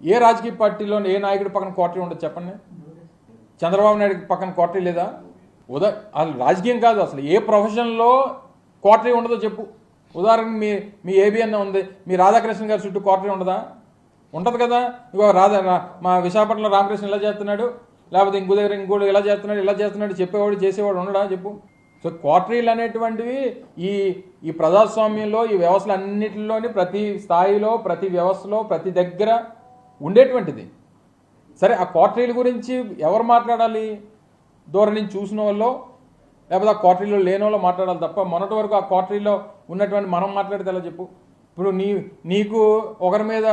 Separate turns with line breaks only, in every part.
ఏ రాజకీయ పార్టీలో ఏ నాయకుడి పక్కన క్వార్టరీ ఉండదు చెప్పండి. చంద్రబాబు నాయుడు పక్కన క్వార్టరీ లేదా? ఉదా అసలు రాజకీయం కాదు అసలు. ఏ ప్రొఫెషన్లో క్వార్టరీ ఉండదో చెప్పు. ఉదాహరణకి మీ మీ ఏబిఎన్ ఉంది. మీ రాధాకృష్ణ గారి చుట్టూ క్వార్టరీ ఉండదా? ఉంటుంది కదా. ఇగో రాధా మా విశాఖపట్నంలో రామకృష్ణ ఇలా చేస్తున్నాడు. లేకపోతే ఇంకో దగ్గర ఇంకోటి ఇలా చేస్తున్నాడు ఇలా చేస్తున్నాడు చెప్పేవాడు చేసేవాడు ఉండడా చెప్పు. సో క్వార్టరీలు అనేటువంటివి ఈ ఈ ప్రజాస్వామ్యంలో ఈ వ్యవస్థలు అన్నిటిలోని ప్రతి స్థాయిలో ప్రతి వ్యవస్థలో ప్రతి దగ్గర ఉండేటువంటిది. సరే ఆ క్వార్టరీల గురించి ఎవరు మాట్లాడాలి? దూరం నుంచి చూసిన వాళ్ళు లేకపోతే ఆ క్వార్టరీలో లేని వాళ్ళు మాట్లాడాలి తప్ప మొన్నటి వరకు ఆ క్వార్టరీలో ఉన్నటువంటి మనం మాట్లాడితే ఎలా చెప్పు? ఇప్పుడు నీ నీకు ఒకరి మీద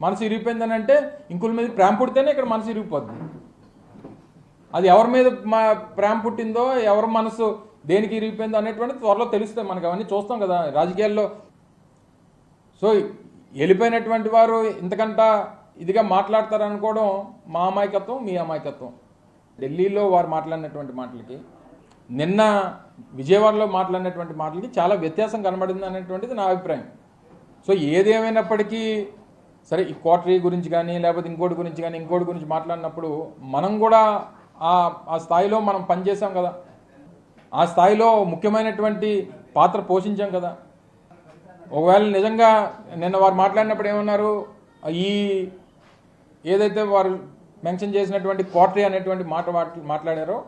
మనసు ఇరిగిపోయిందని అంటే ఇంకుల మీద ప్రేమ పుడితేనే ఇక్కడ మనసు ఇరిగిపోద్ది. అది ఎవరి మీద మా ప్రేమ పుట్టిందో ఎవరి మనసు దేనికి ఇరిగిపోయిందో అనేటువంటి త్వరలో తెలుస్తాయి మనకి అవన్నీ చూస్తాం కదా రాజకీయాల్లో. సో వెళ్ళిపోయినటువంటి వారు ఇంతకంట ఇదిగా మాట్లాడతారు అనుకోవడం మా అమాయకత్వం మీ అమాయకత్వం. ఢిల్లీలో వారు మాట్లాడినటువంటి మాటలకి నిన్న విజయవాడలో మాట్లాడినటువంటి మాటలకి చాలా వ్యత్యాసం కనబడింది అనేటువంటిది నా అభిప్రాయం. సో ఏదేమైనప్పటికీ సరే ఈ క్వార్టరీ గురించి కానీ లేకపోతే ఇంకోటి గురించి కానీ ఇంకోటి గురించి మాట్లాడినప్పుడు మనం కూడా ఆ ఆ స్థాయిలో మనం పనిచేసాం కదా. ఆ స్థాయిలో ముఖ్యమైనటువంటి పాత్ర పోషించాం కదా. ఒకవేళ నిజంగా నిన్న వారు మాట్లాడినప్పుడు ఏమన్నారు? ఈ ఏదైతే వారు మెన్షన్ చేసినటువంటి క్వార్టరీ అనేటువంటి మాట మాట్లాడారో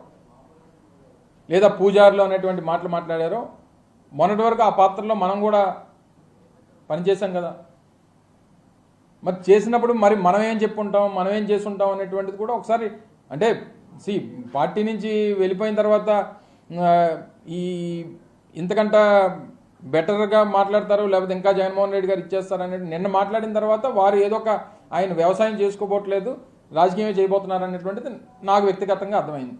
లేదా పూజారులు అనేటువంటి మాటలు మాట్లాడారో మొన్నటి వరకు ఆ పాత్రలో మనం కూడా పనిచేసాం కదా. మరి చేసినప్పుడు మరి మనం ఏం చెప్పుంటాం మనం ఏం చేసుంటాం అనేటువంటిది కూడా ఒకసారి అంటే సి పార్టీ నుంచి వెళ్ళిపోయిన తర్వాత ఈ ఇంతకంట బెటర్గా మాట్లాడతారు లేకపోతే ఇంకా జగన్మోహన్ రెడ్డి గారు ఇచ్చేస్తారు అనేది నిన్న మాట్లాడిన తర్వాత వారు ఏదో ఒక ఆయన వ్యవసాయం చేసుకోబోట్లేదు రాజకీయమే చేయబోతున్నారు అనేటువంటిది నాకు వ్యక్తిగతంగా అర్థమైంది.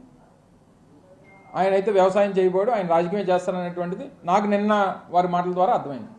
ఆయన అయితే వ్యవసాయం చేయబోడు ఆయన రాజకీయం చేస్తారనేటువంటిది నాకు నిన్న వారి మాటల ద్వారా అర్థమైంది.